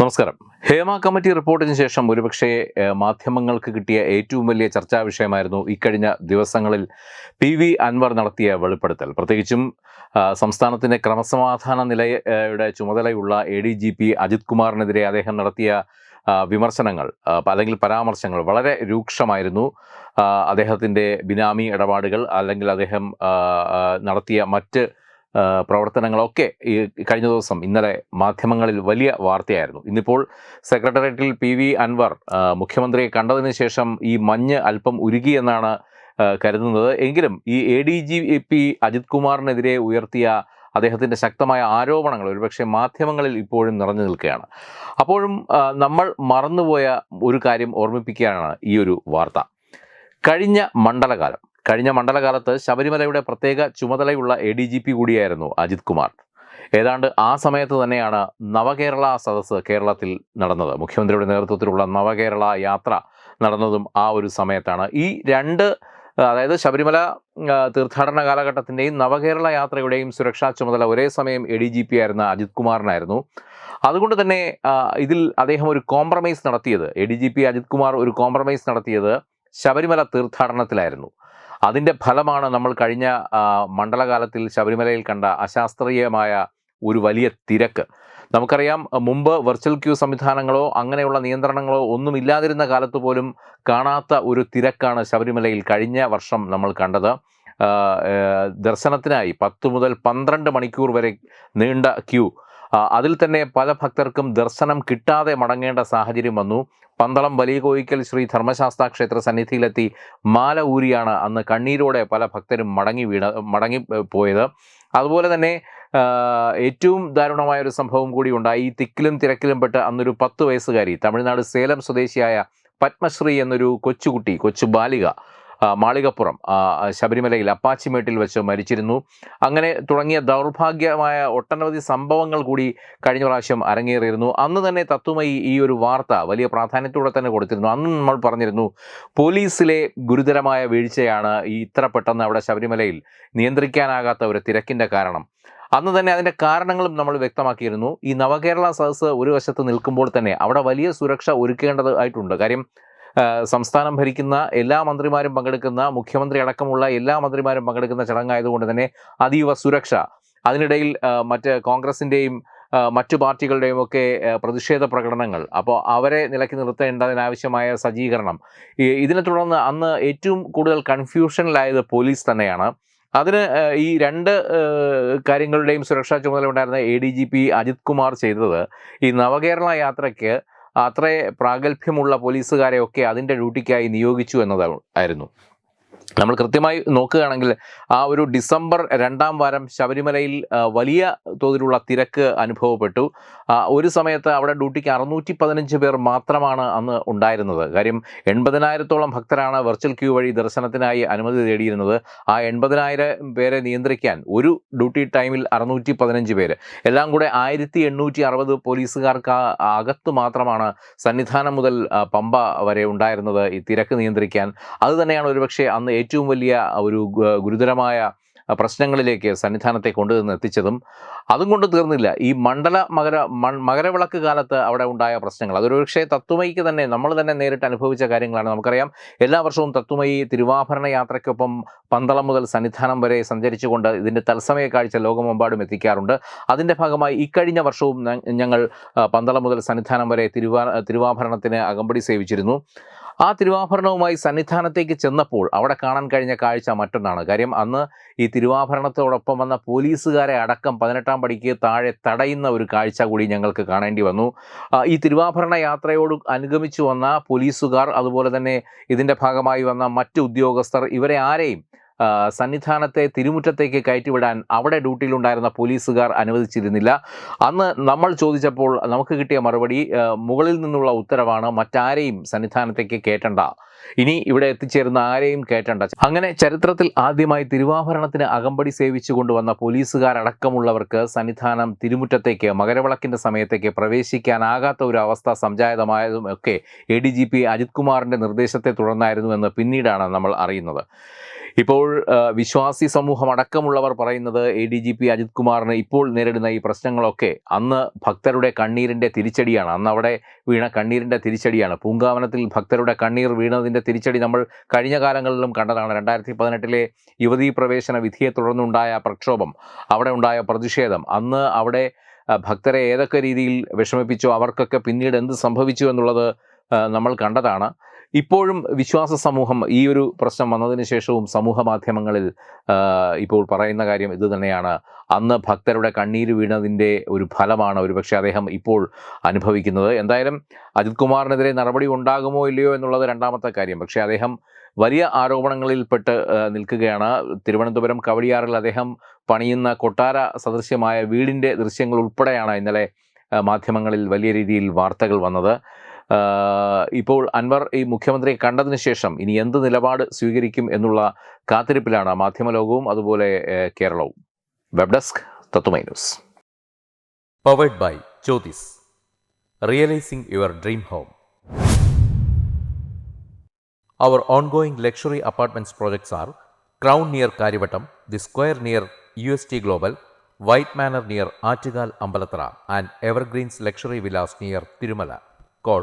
നമസ്കാരം. ഹേമ കമ്മിറ്റി റിപ്പോർട്ടിന് ശേഷം ഒരുപക്ഷെ മാധ്യമങ്ങൾക്ക് കിട്ടിയ ഏറ്റവും വലിയ ചർച്ചാ വിഷയമായിരുന്നു ഇക്കഴിഞ്ഞ ദിവസങ്ങളിൽ പി വി അൻവർ നടത്തിയ വെളിപ്പെടുത്തൽ. പ്രത്യേകിച്ചും സംസ്ഥാനത്തിന്റെ ക്രമസമാധാന നിലയുടെ ചുമതലയുള്ള A D G P Ajit കുമാറിനെതിരെ അദ്ദേഹം നടത്തിയ വിമർശനങ്ങൾ അല്ലെങ്കിൽ പരാമർശങ്ങൾ വളരെ രൂക്ഷമായിരുന്നു. അദ്ദേഹത്തിന്റെ ബിനാമി ഇടപാടുകൾ അല്ലെങ്കിൽ അദ്ദേഹം നടത്തിയ മറ്റ് പ്രവർത്തനങ്ങളൊക്കെ ഈ കഴിഞ്ഞ ദിവസം ഇന്നലെ മാധ്യമങ്ങളിൽ വലിയ വാർത്തയായിരുന്നു. ഇന്നിപ്പോൾ സെക്രട്ടേറിയറ്റിൽ പി വി അൻവർ മുഖ്യമന്ത്രിയെ കണ്ടതിന് ശേഷം ഈ മഞ്ഞ് അല്പം ഉരുകി എന്നാണ് കരുതുന്നത്. എങ്കിലും ഈ A D G P Ajit കുമാറിനെതിരെ ഉയർത്തിയ അദ്ദേഹത്തിന്റെ ശക്തമായ ആരോപണങ്ങൾ ഒരുപക്ഷെ മാധ്യമങ്ങളിൽ ഇപ്പോഴും നിറഞ്ഞു നിൽക്കുകയാണ്. അപ്പോഴും നമ്മൾ മറന്നുപോയ ഒരു കാര്യം ഓർമ്മിപ്പിക്കുകയാണ് ഈ ഒരു വാർത്ത. കഴിഞ്ഞ മണ്ഡലകാലം കഴിഞ്ഞ മണ്ഡലകാലത്ത് ശബരിമലയുടെ പ്രത്യേക ചുമതലയുള്ള എ ഡി ജി പി കൂടിയായിരുന്നു അജിത് കുമാർ. ഏതാണ്ട് ആ സമയത്ത് തന്നെയാണ് നവകേരള സദസ്സ് കേരളത്തിൽ നടന്നത്. മുഖ്യമന്ത്രിയുടെ നേതൃത്വത്തിലുള്ള നവകേരള യാത്ര നടന്നതും ആ ഒരു സമയത്താണ്. ഈ രണ്ട് അതായത് ശബരിമല തീർത്ഥാടന കാലഘട്ടത്തിന്റെയും നവകേരള യാത്രയുടെയും സുരക്ഷാ ചുമതല ഒരേ സമയം എ ഡി ജി പി ആയിരുന്ന അജിത് കുമാറിനായിരുന്നു. അതുകൊണ്ട് തന്നെ ഇതിൽ അദ്ദേഹം ഒരു കോംപ്രമൈസ് നടത്തിയത്. A D G P Ajit Kumar ഒരു കോംപ്രമൈസ് നടത്തിയത് ശബരിമല തീർത്ഥാടനത്തിലായിരുന്നു. അതിന്റെ ഫലമാണ് നമ്മൾ കഴിഞ്ഞ മണ്ഡലകാലത്തിൽ ശബരിമലയിൽ കണ്ട അശാസ്ത്രീയമായ ഒരു വലിയ തിരക്ക്. നമുക്കറിയാം മുമ്പ് വെർച്വൽ ക്യൂ സംവിധാനങ്ങളോ അങ്ങനെയുള്ള നിയന്ത്രണങ്ങളോ ഒന്നും ഇല്ലാതിരുന്ന കാലത്ത് പോലും കാണാത്ത ഒരു തിരക്കാണ് ശബരിമലയിൽ കഴിഞ്ഞ വർഷം നമ്മൾ കണ്ടത്. ദർശനത്തിനായി പത്ത് മുതൽ പന്ത്രണ്ട് മണിക്കൂർ വരെ നീണ്ട ക്യൂ. അതിൽ തന്നെ പല ഭക്തർക്കും ദർശനം കിട്ടാതെ മടങ്ങേണ്ട സാഹചര്യം വന്നു. പന്തളം വലിയ കോയിക്കൽ ശ്രീ ധർമ്മശാസ്ത്ര ക്ഷേത്ര സന്നിധിയിലെത്തി മാല ഊരിയാണ് അന്ന് കണ്ണീരോടെ പല ഭക്തരും മടങ്ങി വീണ മടങ്ങി പോയത്. അതുപോലെ തന്നെ ഏറ്റവും ദാരുണമായ ഒരു സംഭവം കൂടി ഉണ്ടായി. ഈ തിക്കിലും തിരക്കിലും പെട്ട് അന്നൊരു പത്ത് വയസ്സുകാരി തമിഴ്നാട് സേലം സ്വദേശിയായ പത്മശ്രീ എന്നൊരു കൊച്ചുകുട്ടി കൊച്ചു ബാലിക മാളികപ്പുറം ശബരിമലയിൽ അപ്പാച്ചിമേട്ടിൽ വെച്ച് മരിച്ചിരുന്നു. അങ്ങനെ തുടങ്ങിയ ദൗർഭാഗ്യമായ ഒട്ടനവധി സംഭവങ്ങൾ കൂടി കഴിഞ്ഞ പ്രാവശ്യം അരങ്ങേറിയിരുന്നു. അന്ന് തന്നെ തത്വമായി ഈ ഒരു വാർത്ത വലിയ പ്രാധാന്യത്തോടെ തന്നെ കൊടുത്തിരുന്നു. അന്ന് നമ്മൾ പറഞ്ഞിരുന്നു പോലീസിലെ ഗുരുതരമായ വീഴ്ചയാണ് ഈ ഇത്ര പെട്ടെന്ന് അവിടെ ശബരിമലയിൽ നിയന്ത്രിക്കാനാകാത്ത ഒരു തിരക്കിന്റെ കാരണം. അന്ന് തന്നെ അതിന്റെ കാരണങ്ങളും നമ്മൾ വ്യക്തമാക്കിയിരുന്നു. ഈ നവകേരള സദസ്സ് ഒരു വശത്ത് നിൽക്കുമ്പോൾ തന്നെ അവിടെ വലിയ സുരക്ഷ ഒരുക്കേണ്ടതായിട്ടുണ്ട്. കാര്യം ആ, സംസ്ഥാനം ഭരിക്കുന്ന എല്ലാ മന്ത്രിമാരും പങ്കെടുക്കുന്ന മുഖ്യമന്ത്രി അടക്കമുള്ള എല്ലാ മന്ത്രിമാരും പങ്കെടുക്കുന്ന ചടങ്ങായതുകൊണ്ട് തന്നെ അതീവ സുരക്ഷ. അതിനിടയിൽ മറ്റ് കോൺഗ്രസിന്റെയും മറ്റു പാർട്ടികളുടെയും ഒക്കെ പ്രതിഷേധ പ്രകടനങ്ങൾ. അപ്പോൾ അവരെ നിലയ്ക്ക് നിർത്തേണ്ടതിനാവശ്യമായ സജ്ജീകരണം. ഇതിനെ തുടർന്ന് അന്ന് ഏറ്റവും കൂടുതൽ കൺഫ്യൂഷനിലായത് പോലീസ് തന്നെയാണ്. അതിന് ഈ രണ്ട് കാര്യങ്ങളുടെയും സുരക്ഷാ ചുമതല ഉണ്ടായിരുന്ന A D G P Ajit Kumar ചെയ്തത് ഈ നവകേരള യാത്രയ്ക്ക് അത്രേ പ്രാഗൽഭ്യമുള്ള പോലീസുകാരെയൊക്കെ അതിന്റെ ഡ്യൂട്ടിക്കായി നിയോഗിച്ചു എന്നതായിരുന്നു. നമ്മൾ കൃത്യമായി നോക്കുകയാണെങ്കിൽ ആ ഒരു ഡിസംബർ രണ്ടാം വാരം ശബരിമലയിൽ വലിയ തോതിലുള്ള തിരക്ക് അനുഭവപ്പെട്ടു. ഒരു സമയത്ത് അവിടെ ഡ്യൂട്ടിക്ക് അറുന്നൂറ്റി പതിനഞ്ച് പേർ മാത്രമാണ് അന്ന് ഉണ്ടായിരുന്നത്. കാര്യം എൺപതിനായിരത്തോളം ഭക്തരാണ് വെർച്വൽ ക്യൂ വഴി ദർശനത്തിനായി അനുമതി തേടിയിരുന്നത്. ആ എൺപതിനായിരം പേരെ നിയന്ത്രിക്കാൻ ഒരു ഡ്യൂട്ടി ടൈമിൽ അറുന്നൂറ്റി പതിനഞ്ച് പേര്. എല്ലാം കൂടെ ആയിരത്തി എണ്ണൂറ്റി അറുപത് പോലീസുകാർക്ക് അകത്ത് മാത്രമാണ് സന്നിധാനം മുതൽ പമ്പ വരെ ഉണ്ടായിരുന്നത് ഈ തിരക്ക് നിയന്ത്രിക്കാൻ. അത് തന്നെയാണ് ഒരുപക്ഷെ അന്ന് ഏറ്റവും വലിയ ഒരു ഗുരുതരമായ പ്രശ്നങ്ങളിലേക്ക് സന്നിധാനത്തെ കൊണ്ടുവന്ന് എത്തിച്ചതും അതും കൊണ്ട് തീർന്നില്ല. ഈ മണ്ഡല മകര മകരവിളക്ക് കാലത്ത് അവിടെ ഉണ്ടായ പ്രശ്നങ്ങൾ. അതൊരു പക്ഷേ തത്വമയിക്ക് തന്നെ നമ്മൾ തന്നെ നേരിട്ട് അനുഭവിച്ച കാര്യങ്ങളാണ്. നമുക്കറിയാം എല്ലാ വർഷവും തത്വമയി തിരുവാഭരണ യാത്രയ്ക്കൊപ്പം പന്തളം മുതൽ സന്നിധാനം വരെ സഞ്ചരിച്ചുകൊണ്ട് ഇതിന്റെ തത്സമയ കാഴ്ച ലോകമെമ്പാടും എത്തിക്കാറുണ്ട്. അതിന്റെ ഭാഗമായി ഇക്കഴിഞ്ഞ വർഷവും ഞങ്ങൾ പന്തളം മുതൽ സന്നിധാനം വരെ തിരുവാ തിരുവാഭരണത്തിന് അകമ്പടി സേവിച്ചിരുന്നു. ആ തിരുവാഭരണവുമായി സന്നിധാനത്തേക്ക് ചെന്നപ്പോൾ അവിടെ കാണാൻ കഴിഞ്ഞ കാഴ്ച മറ്റൊന്നാണ്. കാര്യം അന്ന് ഈ തിരുവാഭരണത്തോടൊപ്പം വന്ന പോലീസുകാരെ അടക്കം പതിനെട്ടാം പടിക്ക് താഴെ തടയുന്ന ഒരു കാഴ്ച കൂടി ഞങ്ങൾക്ക് കാണേണ്ടി വന്നു. ഈ തിരുവാഭരണ യാത്രയോട് അനുഗമിച്ചു വന്ന പോലീസുകാർ അതുപോലെ തന്നെ ഇതിന്റെ ഭാഗമായി വന്ന മറ്റ് ഉദ്യോഗസ്ഥർ ഇവരെ ആരെയും സന്നിധാനത്തെ തിരുമുറ്റത്തേക്ക് കയറ്റിവിടാൻ അവിടെ ഡ്യൂട്ടിയിലുണ്ടായിരുന്ന പോലീസുകാർ അനുവദിച്ചിരുന്നില്ല. അന്ന് നമ്മൾ ചോദിച്ചപ്പോൾ നമുക്ക് കിട്ടിയ മറുപടി മുകളിൽ നിന്നുള്ള ഉത്തരവാണ് മറ്റാരെയും സന്നിധാനത്തേക്ക് കയറ്റണ്ട. ഇനി ഇവിടെ എത്തിച്ചേരുന്ന ആരെയും കയറ്റണ്ട. അങ്ങനെ ചരിത്രത്തിൽ ആദ്യമായി തിരുവാഭരണത്തിന് അകമ്പടി സേവിച്ചു കൊണ്ടുവന്ന പോലീസുകാരടക്കമുള്ളവർക്ക് സന്നിധാനം തിരുമുറ്റത്തേക്ക് മകരവിളക്കിന്റെ സമയത്തേക്ക് പ്രവേശിക്കാനാകാത്ത ഒരു അവസ്ഥ സംജാതമായതും ഒക്കെ A D G P Ajit നിർദ്ദേശത്തെ തുടർന്നായിരുന്നു എന്ന് പിന്നീടാണ് നമ്മൾ അറിയുന്നത്. ഇപ്പോൾ വിശ്വാസി സമൂഹം അടക്കമുള്ളവർ പറയുന്നത് A D G P Ajit കുമാറിന് ഇപ്പോൾ നേരിടുന്ന ഈ പ്രശ്നങ്ങളൊക്കെ അന്ന് ഭക്തരുടെ കണ്ണീരിന്റെ തിരിച്ചടിയാണ്. അന്ന് അവിടെ വീണ കണ്ണീരിന്റെ തിരിച്ചടിയാണ്. പൂങ്കാവനത്തിൽ ഭക്തരുടെ കണ്ണീർ വീണതിന്റെ തിരിച്ചടി നമ്മൾ കഴിഞ്ഞ കാലങ്ങളിലും കണ്ടതാണ്. രണ്ടായിരത്തി പതിനെട്ടിലെ യുവതീ പ്രവേശന വിധിയെ തുടർന്നുണ്ടായ പ്രക്ഷോഭം അവിടെ ഉണ്ടായ പ്രതിഷേധം അന്ന് അവിടെ ഭക്തരെ ഏതൊക്കെ രീതിയിൽ വിഷമിപ്പിച്ചോ അവർക്കൊക്കെ പിന്നീട് എന്ത് സംഭവിച്ചു എന്നുള്ളത് നമ്മൾ കണ്ടതാണ്. ഇപ്പോഴും വിശ്വാസ സമൂഹം ഈ ഒരു പ്രശ്നം വന്നതിന് ശേഷവും സമൂഹ മാധ്യമങ്ങളിൽ ഇപ്പോൾ പറയുന്ന കാര്യം ഇത് തന്നെയാണ്. അന്ന് ഭക്തരുടെ കണ്ണീര് വീണതിന്റെ ഒരു ഫലമാണ് ഒരുപക്ഷെ അദ്ദേഹം ഇപ്പോൾ അനുഭവിക്കുന്നത്. എന്തായാലും അജിത് കുമാറിനെതിരെ നടപടി ഉണ്ടാകുമോ ഇല്ലയോ എന്നുള്ളത് രണ്ടാമത്തെ കാര്യം. പക്ഷേ അദ്ദേഹം വലിയ ആരോപണങ്ങളിൽപ്പെട്ട് പെട്ട് നിൽക്കുകയാണ്. തിരുവനന്തപുരം കവടിയാറിൽ അദ്ദേഹം പണിയുന്ന കൊട്ടാര സദൃശ്യമായ വീടിന്റെ ദൃശ്യങ്ങൾ ഉൾപ്പെടെയാണ് ഇന്നലെ മാധ്യമങ്ങളിൽ വലിയ രീതിയിൽ വാർത്തകൾ വന്നത്. ഇപ്പോൾ അൻവർ ഈ മുഖ്യമന്ത്രിയെ കണ്ടതിന് ശേഷം ഇനി എന്ത് നിലപാട് സ്വീകരിക്കും എന്നുള്ള കാത്തിരിപ്പിലാണ് മാധ്യമലോകവും അതുപോലെ കേരളവും. വെബ് ഡെസ്ക് തത്തുമൈ news. Powered by Jyothis realising your dream home our ongoing luxury apartments projects R crown near Kariyavattom the square near U S T global white manor near Attukal Ambalathara and evergreens luxury villas near Thirumala call